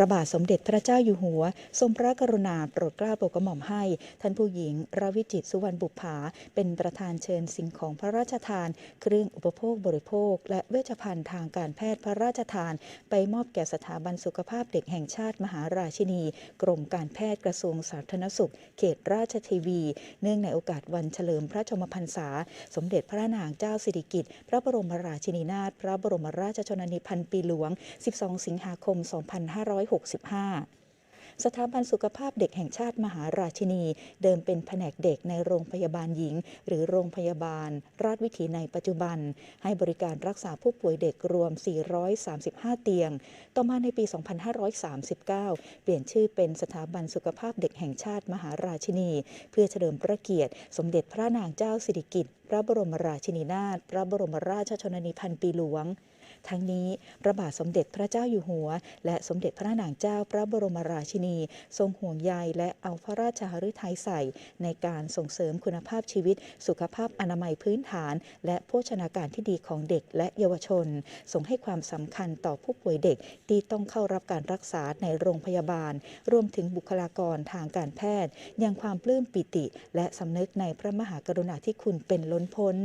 พระบาทสมเด็จพระเจ้าอยู่หัว ทรงพระกรุณาโปรดเกล้าโปรดกระหม่อมให้ ท่านผู้หญิงราวิจิตสุวรรณบุปผาเป็นประธานเชิญสิ่งของพระราชทาน เครื่องอุปโภคบริโภค และเวชภัณฑ์ทางการแพทย์พระราชทาน ไปมอบแก่สถาบันสุขภาพเด็กแห่งชาติมหาราชินี กรมการแพทย์กระทรวงสาธารณสุข เขตราชเทวี เนื่องในโอกาสวันเฉลิมพระชมพรรษา สมเด็จพระนางเจ้าสิริกิติ์พระบรมราชินีนาถพระบรมราชชนนีพันปีหลวง 12 สิงหาคม 2500 2565สถาบันสุขภาพเด็กแห่งชาติมหาราชินี เดิมเป็นแผนกเด็กในโรงพยาบาลหญิง หรือโรงพยาบาล ราชวิถีในปัจจุบัน ให้บริการรักษาผู้ป่วยเด็กรวม 435 เตียง ต่อมาในปี 2539 เปลี่ยนชื่อเป็นสถาบันสุขภาพเด็กแห่งชาติมหาราชินี เพื่อเฉลิมพระเกียรติ สมเด็จพระนางเจ้าสิริกิติ์พระบรมราชินีนาถพระบรมราชชนนีพันปีหลวง ทั้งนี้พระบาทสมเด็จพระเจ้าอยู่หัว และสมเด็จพระนางเจ้าพระบรมราชินี ทรงห่วงใยและเอาพระราชหฤทัยใส่ ในการส่งเสริมคุณภาพชีวิต สุขภาพอนามัยพื้นฐาน และโภชนาการที่ดีของเด็กและเยาวชนทรงให้ความสำคัญต่อผู้ป่วยเด็กที่ต้องเข้ารับการรักษาในโรงพยาบาล รวมถึงบุคลากรทางการแพทย์ ยังความปลื้มปิติ และสำนึกในพระมหากรุณาธิคุณเป็นล้นพ้น